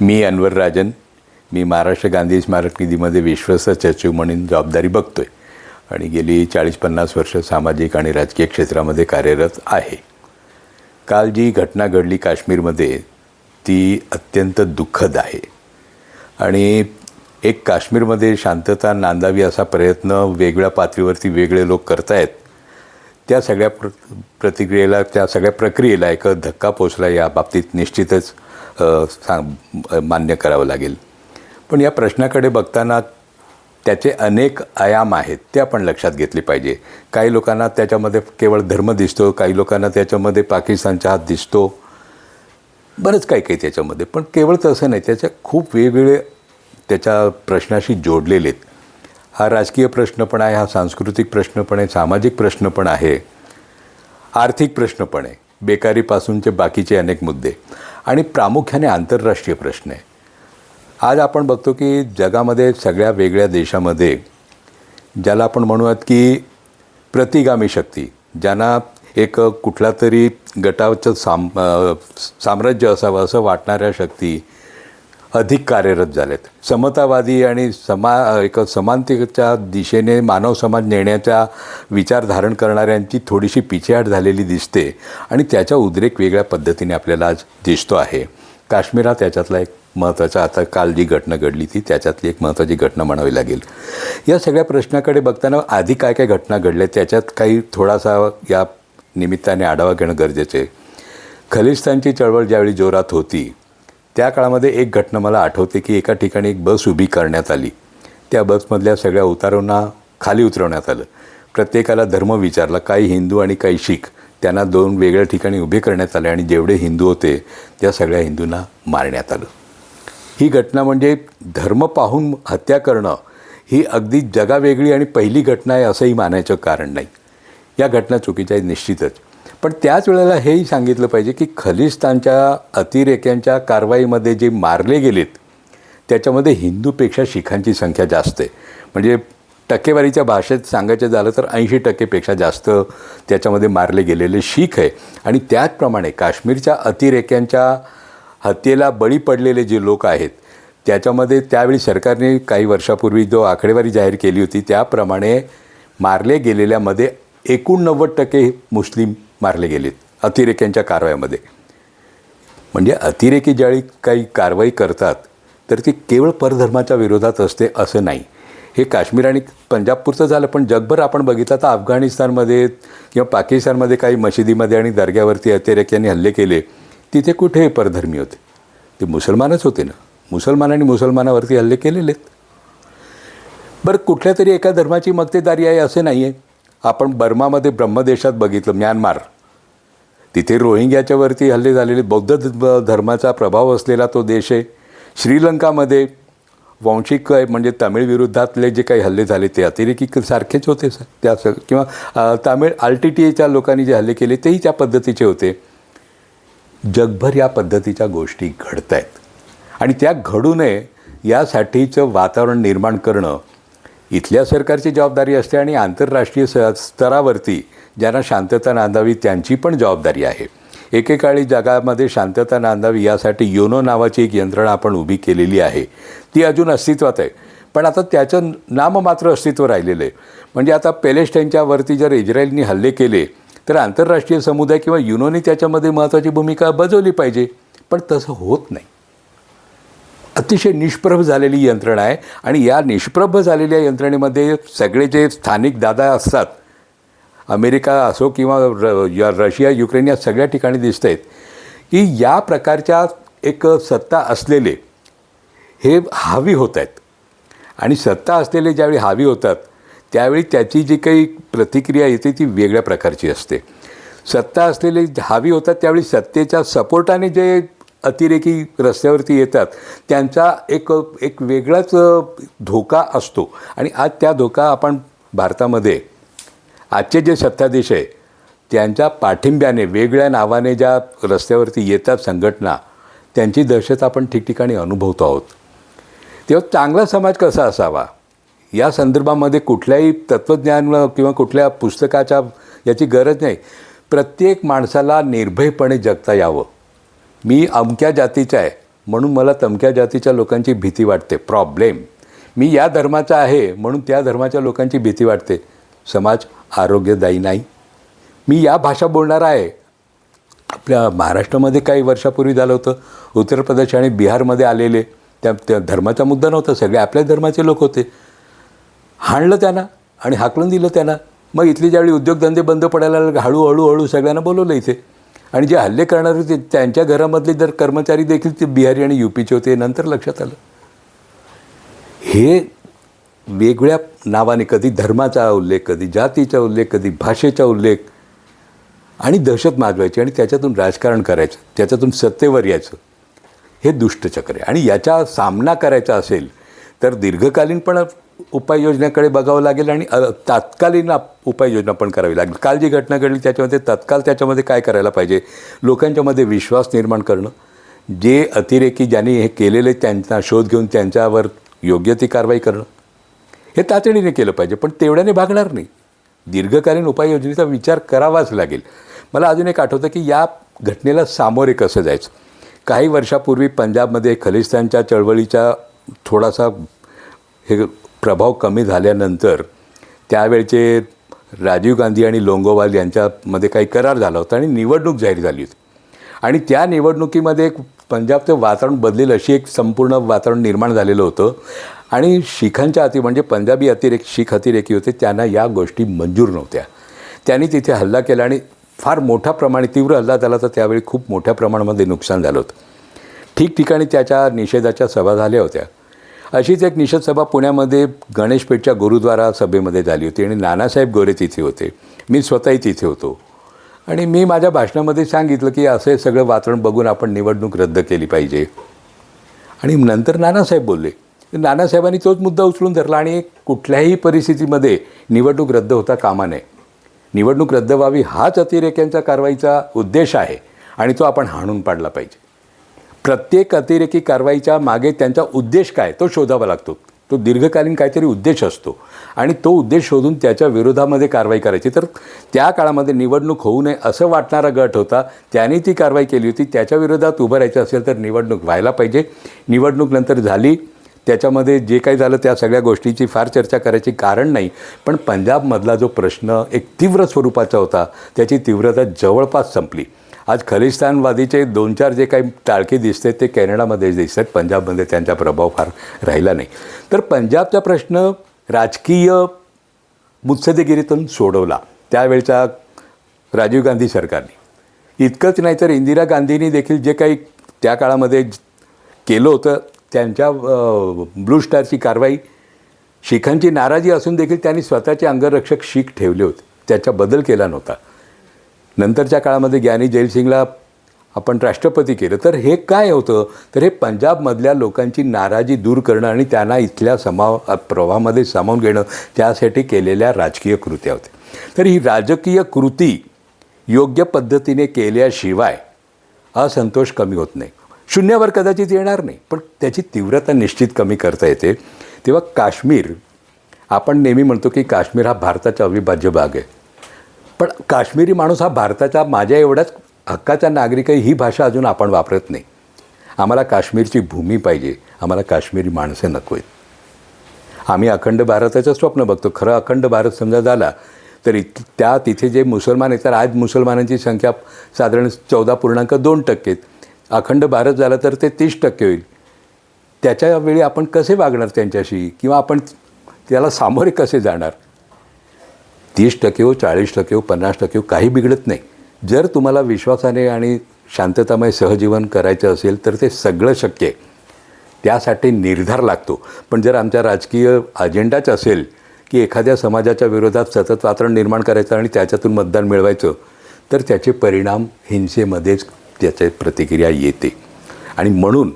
मी अनवर राजन मी महाराष्ट्र गांधी स्मारक निधीमध्ये विश्वस्त सचिव म्हणून जबाबदारी बघतो आहे आणि गेली चाळीस पन्नास वर्ष सामाजिक आणि राजकीय क्षेत्रामध्ये कार्यरत आहे. काल जी घटना घडली काश्मीरमध्ये ती अत्यंत दुःखद आहे. आणि एक काश्मीरमध्ये शांतता नांदावी असा प्रयत्न वेगळ्या पातळीवरती वेगळे लोक करतायत त्या सगळ्या प्र प्रतिक्रियेला त्या सगळ्या प्रक्रियेला एक धक्का पोचला या बाबतीत निश्चितच सांग मान्य करावं लागेल. पण या प्रश्नाकडे बघताना त्याचे अनेक आयाम आहेत ते आपण लक्षात घेतले पाहिजे. काही लोकांना त्याच्यामध्ये केवळ धर्म दिसतो काही लोकांना त्याच्यामध्ये पाकिस्तानचा हात दिसतो. बरंच काही काही त्याच्यामध्ये पण केवळ तसं नाही त्याच्या खूप वेगवेगळे त्याच्या प्रश्नाशी जोडलेले आहेत. हा राजकीय प्रश्न पण आहे हा सांस्कृतिक प्रश्न पण आहे सामाजिक प्रश्न पण आहे आर्थिक प्रश्न पण आहे बेकारीपासूनचे बाकीचे अनेक मुद्दे. आणि प्रामुख्याने आंतरराष्ट्रीय प्रश्न आहे. आज आपण बघतो की जगामध्ये सगळ्या वेगळ्या देशामध्ये ज्याला आपण म्हणूयात की प्रतिगामी शक्ती ज्यांना एक कुठला तरी गटाचं साम साम्राज्य असावं असं वाटणाऱ्या शक्ती अधिक कार्यरत झालेत. समतावादी आणि समा एक समानतेच्या दिशेने मानव समाज नेण्याचा विचार धारण करणाऱ्यांची थोडीशी पिछेहाट झालेली दिसते आणि त्याचा उद्रेक वेगळ्या पद्धतीने आपल्याला आज दिसतो आहे. काश्मीर हा त्याच्यातला एक महत्त्वाचा आता काल जी घटना घडली ती त्याच्यातली एक महत्त्वाची घटना म्हणावी लागेल. या सगळ्या प्रश्नाकडे बघताना आधी काय काय घटना घडल्या त्याच्यात काही थोडासा या निमित्ताने आढावा घेणं गरजेचं आहे. खलिस्तानची चळवळ ज्यावेळी जोरात होती त्या काळामध्ये एक घटना मला आठवते की एका ठिकाणी एक बस उभी करण्यात आली. त्या बसमधल्या सगळ्या उतारांना खाली उतरवण्यात आलं. प्रत्येकाला धर्म विचारला काही हिंदू आणि काही शीख. त्यांना दोन वेगळ्या ठिकाणी उभे करण्यात आले आणि जेवढे हिंदू होते त्या सगळ्या हिंदूंना मारण्यात आलं. ही घटना म्हणजे धर्म पाहून हत्या करणं ही अगदी जगावेगळी आणि पहिली घटना आहे असंही मानायचं कारण नाही. या घटना चुकीच्या आहेत निश्चितच. पण त्याच वेळेला हेही सांगितलं पाहिजे की खलिस्तानच्या अतिरेक्यांच्या कारवाईमध्ये जे मारले गेलेत त्याच्यामध्ये हिंदूपेक्षा शिखांची संख्या जास्त आहे. म्हणजे टक्केवारीच्या भाषेत सांगायचं झालं तर ऐंशी टक्केपेक्षा जास्त त्याच्यामध्ये मारले गेलेले शीख आहे. आणि त्याचप्रमाणे काश्मीरच्या अतिरेक्यांच्या हत्येला बळी पडलेले जे लोक आहेत त्याच्यामध्ये त्यावेळी सरकारने काही वर्षापूर्वी जो आकडेवारी जाहीर केली होती त्याप्रमाणे मारले गेलेल्यामध्ये एकोणनव्वद टक्के मुस्लिम मारले गेलेत अतिरेक्यांच्या कारवायामध्ये. म्हणजे अतिरेकी ज्यावेळी काही कारवाई करतात तर ती केवळ परधर्माच्या विरोधात असते असं नाही. हे काश्मीर आणि पंजाबपूरचं झालं पण जगभर आपण बघितलं तर अफगाणिस्तानमध्ये किंवा पाकिस्तानमध्ये काही मशिदीमध्ये आणि दर्ग्यावरती अतिरेक्यांनी हल्ले केले तिथे कुठे परधर्मी होते? ते मुसलमानच होते ना? मुसलमानांनी मुसलमानावरती हल्ले केलेले आहेत. बरं कुठल्या तरी एका धर्माची मक्तेदारी आहे असं नाही आहे आपण बर्मामध्ये ब्रह्मदेशात बघितलं म्यानमार. तिथे रोहिंग्याच्यावरती हल्ले झालेले बौद्ध धर्माचा प्रभाव असलेला तो देश आहे. श्रीलंकामध्ये वांशिक आहे, म्हणजे तमिळ विरुद्धातले जे काही हल्ले झाले ते अतिरेकी सारखेच होते सर. त्या स- किंवा टी टी एच्या लोकांनी जे हल्ले केले तेही त्या पद्धतीचे होते. जगभर या पद्धतीच्या गोष्टी घडत आहेत आणि त्या घडू नये यासाठीचं वातावरण निर्माण करणं इथल्या सरकारची जबाबदारी असते आणि आंतरराष्ट्रीय स स्तरावरती ज्यांना शांतता नांदावी त्यांची पण जबाबदारी आहे. एकेकाळी जगामध्ये शांतता नांदावी यासाठी योनो नावाची एक यंत्रणा आपण उभी केलेली आहे. ती अजून अस्तित्वात आहे. पण आता त्याचं नाममात्र अस्तित्व राहिलेलं आहे. म्हणजे आता पॅलेस्टाईनच्यावरती जर इस्रायलनी हल्ले केले तर आंतरराष्ट्रीय समुदाय किंवा युनोने त्याच्यामध्ये महत्त्वाची भूमिका बजावली पाहिजे. पण तसं होत नाही. अतिशय निष्प्रभ झालेली यंत्रणा आहे. आणि या निष्प्रभ झालेल्या यंत्रणेमध्ये सगळे जे स्थानिक दादा असतात अमेरिका असो किंवा र रशिया युक्रेन या सगळ्या ठिकाणी दिसत आहेत की या प्रकारच्या एक सत्ता असलेले हे हावी होत आहेत आणि सत्ता असलेले ज्यावेळी हावी होतात त्यावेळी त्याची जी काही प्रतिक्रिया येते ती वेगळ्या प्रकारची असते. सत्ता असलेले हावी होतात त्यावेळी सत्तेच्या सपोर्टाने जे अतिरेकी रस्त्यावरती येतात त्यांचा एक एक वेगळाच धोका असतो. आणि आज त्या धोका आपण भारतामध्ये आजचे जे सत्ताधीश आहे त्यांच्या पाठिंब्याने वेगळ्या नावाने ज्या रस्त्यावरती येतात संघटना त्यांची दहशत आपण ठिकठिकाणी अनुभवतो आहोत. तेव्हा चांगला समाज कसा असावा? या संदर्भामध्ये कुठल्याही तत्त्वज्ञान किंवा कुठल्या पुस्तकाच्या याची गरज नाही. प्रत्येक माणसाला निर्भयपणे जगता यावं. मी अमक्या जातीचा आहे म्हणून मला तमक्या जातीच्या लोकांची भीती वाटते. प्रॉब्लेम मी या धर्माचा आहे म्हणून त्या धर्माच्या लोकांची भीती वाटते. समाज आरोग्यदायी नाही. मी या भाषा बोलणार आहे. आपल्या महाराष्ट्रामध्ये काही वर्षापूर्वी झालं होतं. उत्तर प्रदेश आणि बिहारमध्ये आलेले. त्या त्या धर्माचा मुद्दा नव्हता. सगळे आपल्या धर्माचे लोक होते. हाणलं त्यांना आणि हाकलून दिलं त्यांना. मग इथले ज्यावेळी उद्योगधंदे बंद पडायला लागले हळूहळू हळू सगळ्यांना बोलवलं इथे. आणि जे हल्ले करणारे होते त्यांच्या घरामधले जर कर्मचारी देखील ते बिहारी आणि युपीचे होते नंतर लक्षात आलं. हे वेगळ्या नावाने कधी धर्माचा उल्लेख कधी जातीचा उल्लेख कधी भाषेचा उल्लेख आणि दहशत माजवायची आणि त्याच्यातून राजकारण करायचं त्याच्यातून सत्तेवर यायचं हे दुष्टचक्र आहे. आणि याचा सामना करायचा असेल तर दीर्घकालीन पण उपाययोजनेकडे बघावं लागेल आणि तात्कालीन उपाययोजना पण करावी लागेल. काल जी घटना घडली त्याच्यामध्ये तत्काल त्याच्यामध्ये काय करायला पाहिजे? लोकांच्यामध्ये विश्वास निर्माण करणं जे अतिरेकी ज्यांनी हे केलेले त्यांचा शोध घेऊन त्यांच्यावर योग्य ती कारवाई करणं हे तातडीने केलं पाहिजे पण तेवढ्याने भागणार नाही. दीर्घकालीन उपाययोजनेचा विचार करावाच लागेल. मला अजून एक आठवतं की या घटनेला सामोरे कसं जायचं? काही वर्षापूर्वी पंजाबमध्ये खलिस्तानच्या चळवळीचा थोडासा हे प्रभाव कमी झाल्यानंतर त्यावेळचे राजीव गांधी आणि लोंगोवाल यांच्यामध्ये काही करार झाला होता आणि निवडणूक जाहीर झाली होती. आणि त्या निवडणुकीमध्ये एक पंजाबचं वातावरण बदलेल अशी एक संपूर्ण वातावरण निर्माण झालेलं होतं. आणि शिखांच्या अति म्हणजे पंजाबी अतिरेक शीख अतिरेकी होते त्यांना या गोष्टी मंजूर नव्हत्या. त्यांनी तिथे हल्ला केला आणि फार मोठ्या प्रमाणे तीव्र हल्ला झाला तर त्यावेळी खूप मोठ्या प्रमाणामध्ये नुकसान झालं होतं. ठिकठिकाणी त्याच्या निषेधाच्या सभा झाल्या होत्या. अशीच एक निषेध सभा पुण्यामध्ये गणेशपेठच्या गुरुद्वारा सभेमध्ये झाली होती आणि नानासाहेब गोरे तिथे होते. मी स्वतःही तिथे होतो. आणि मी माझ्या भाषणामध्ये सांगितलं की असं सगळं वातावरण बघून आपण निवडणूक रद्द केली पाहिजे. आणि नंतर नानासाहेब बोलले. नानासाहेबांनी तोच मुद्दा उचलून धरला आणि कुठल्याही परिस्थितीमध्ये निवडणूक रद्द होता कामा नये. निवडणूक रद्द व्हावी हाच अतिरेक्यांचा कारवाईचा उद्देश आहे आणि तो आपण हाणून पाडला पाहिजे. प्रत्येक अतिरेकी कारवाईच्या मागे त्यांचा उद्देश काय तो शोधावा लागतो. तो दीर्घकालीन काहीतरी उद्देश असतो आणि तो उद्देश शोधून त्याच्या विरोधामध्ये कारवाई करायची. तर त्या काळामध्ये निवडणूक होऊ नये असं वाटणारा गट होता त्याने ती कारवाई केली होती त्याच्या विरोधात उभं राहायचं असेल तर निवडणूक व्हायला पाहिजे. निवडणूक नंतर झाली त्याच्यामध्ये जे काही झालं त्या सगळ्या गोष्टीची फार चर्चा करायची कारण नाही. पण पंजाबमधला जो प्रश्न एक तीव्र स्वरूपाचा होता त्याची तीव्रता जवळपास संपली. आज खलिस्तानवादीचे दोन चार जे काही टाळके दिसते ते कॅनडामध्ये दिसत आहेत पंजाबमध्ये त्यांचा प्रभाव फार राहिला नाही. तर पंजाबचा प्रश्न राजकीय मुत्सद्देगिरीतून सोडवला त्यावेळच्या राजीव गांधी सरकारने. इतकंच नाही तर इंदिरा गांधींनी देखील जे काही त्या काळामध्ये केलं होतं त्यांच्या ब्लू स्टारची कारवाई शिखांची नाराजी असून देखील त्यांनी स्वतःचे अंगरक्षक शीख ठेवले होते. त्याचा बदल केला नव्हता. नंतरच्या काळामध्ये ज्ञानी जयसिंगला आपण राष्ट्रपती केलं. तर हे काय होतं? तर हे पंजाबमधल्या लोकांची नाराजी दूर करणं आणि त्यांना इथल्या समाव प्रवाहामध्ये सामावून घेणं त्यासाठी केलेल्या राजकीय कृत्या होत्या. तर ही राजकीय कृती योग्य पद्धतीने केल्याशिवाय असंतोष कमी होत नाही. शून्यावर कदाचित येणार नाही. पण त्याची तीव्रता निश्चित कमी करता येते. तेव्हा काश्मीर आपण नेहमी म्हणतो की काश्मीर हा भारताचा अविभाज्य भाग आहे. पण काश्मीरी माणूस हा भारताचा माझ्या एवढ्याच हक्काचा नागरिक आहे ही भाषा अजून आपण वापरत नाही. आम्हाला काश्मीरची भूमी पाहिजे. आम्हाला काश्मीरी माणसं नको आहेत. आम्ही अखंड भारताचं स्वप्न बघतो. खरं अखंड भारत समजा झाला तर इत त्या तिथे जे मुसलमान आहेत तर आज मुसलमानांची संख्या साधारण चौदा पूर्णांक दोन टक्के आहेत. अखंड भारत झाला तर ते तीस टक्के होईल. त्याच्यावेळी आपण कसे वागणार त्यांच्याशी? किंवा आपण त्याला सामोरे कसे जाणार? तीस टक्के हो चाळीस टक्के हो पन्नास टक्के हो काही बिघडत नाही. जर तुम्हाला विश्वासाने आणि शांततामय सहजीवन करायचं असेल तर ते सगळं शक्य आहे. त्यासाठी निर्धार लागतो. पण जर आमचा राजकीय अजेंडाच असेल की एखाद्या समाजाच्या विरोधात सतत वातावरण निर्माण करायचं आणि त्याच्यातून मतदान मिळवायचं तर त्याचे परिणाम हिंसेमध्येच त्याच्या प्रतिक्रिया येते. आणि म्हणून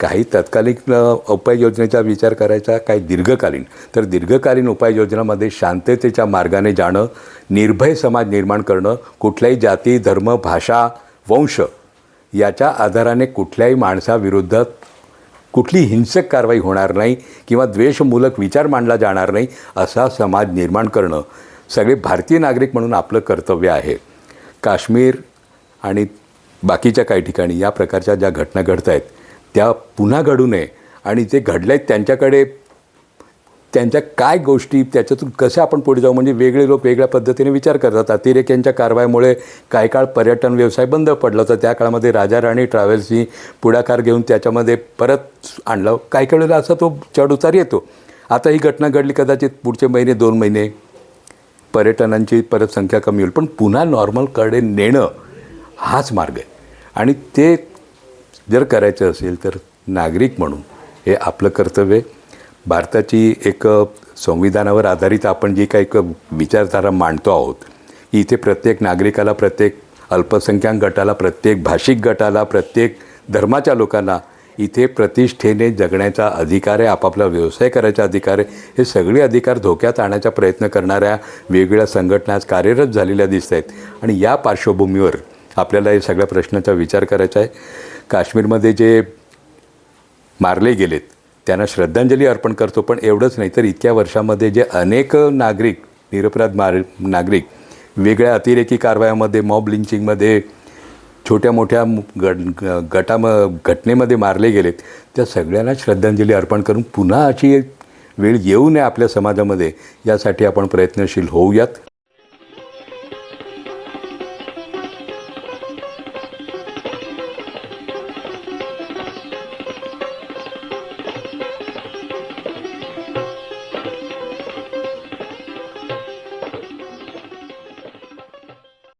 काही तत्कालिक उपाययोजनेचा विचार करायचा काही दीर्घकालीन. तर दीर्घकालीन उपाययोजनामध्ये शांततेच्या मार्गाने जाणं निर्भय समाज निर्माण करणं कुठल्याही जाती धर्म भाषा वंश याच्या आधाराने कुठल्याही माणसाविरुद्ध कुठली हिंसक कारवाई होणार नाही किंवा द्वेषमूलक विचार मांडला जाणार नाही असा समाज निर्माण करणं. सगळे भारतीय नागरिक म्हणून आपलं कर्तव्य आहे. काश्मीर आणि बाकीच्या काही ठिकाणी या प्रकारच्या ज्या घटना घडत आहेत त्या पुन्हा घडू नये. आणि जे घडले आहेत त्यांच्याकडे त्यांच्या काय गोष्टी त्याच्यातून कसे आपण पुढे जाऊ? म्हणजे वेगळे लोक वेगळ्या पद्धतीने विचार करतात. अतिरेक्यांच्या कारवाईमुळे काही काळ पर्यटन व्यवसाय बंद पडला होता. त्या काळामध्ये राजा राणी ट्रॅव्हल्सनी पुढाकार घेऊन त्याच्यामध्ये परत आणलं. काही काही वेळेला असा तो चढउतार येतो. आता ही घटना घडली कदाचित पुढचे महिने दोन महिने पर्यटनांची परत संख्या कमी होईल. पण पुन्हा नॉर्मलकडे नेणं हाच मार्ग आहे. आणि ते जर करायचं असेल तर नागरिक म्हणून हे आपलं कर्तव्य आहे. भारताची एक संविधानावर आधारित आपण जी काही विचारधारा मांडतो आहोत की इथे प्रत्येक नागरिकाला प्रत्येक अल्पसंख्याक गटाला प्रत्येक भाषिक गटाला प्रत्येक धर्माच्या लोकांना इथे प्रतिष्ठेने जगण्याचा अधिकार आहे आपापला व्यवसाय करायचा अधिकार आहे. हे सगळे अधिकार धोक्यात आणण्याचा प्रयत्न करणाऱ्या वेगवेगळ्या संघटना आज कार्यरत झालेल्या दिसत आहेत. आणि या पार्श्वभूमीवर आपल्याला या सगळ्या प्रश्नाचा विचार करायचा आहे. काश्मीरमध्ये जे मारले गेलेत त्यांना श्रद्धांजली अर्पण करतो पण एवढंच नाही तर इतक्या वर्षामध्ये जे अनेक नागरिक निरपराध मार नागरिक वेगळ्या अतिरेकी कारवायामध्ये मॉब लिंचिंगमध्ये छोट्या मोठ्या गट गटा घटनेमध्ये मारले गेलेत त्या सगळ्यांना श्रद्धांजली अर्पण करून पुन्हा अशी वेळ येऊ नये आपल्या समाजामध्ये यासाठी आपण प्रयत्नशील होऊयात.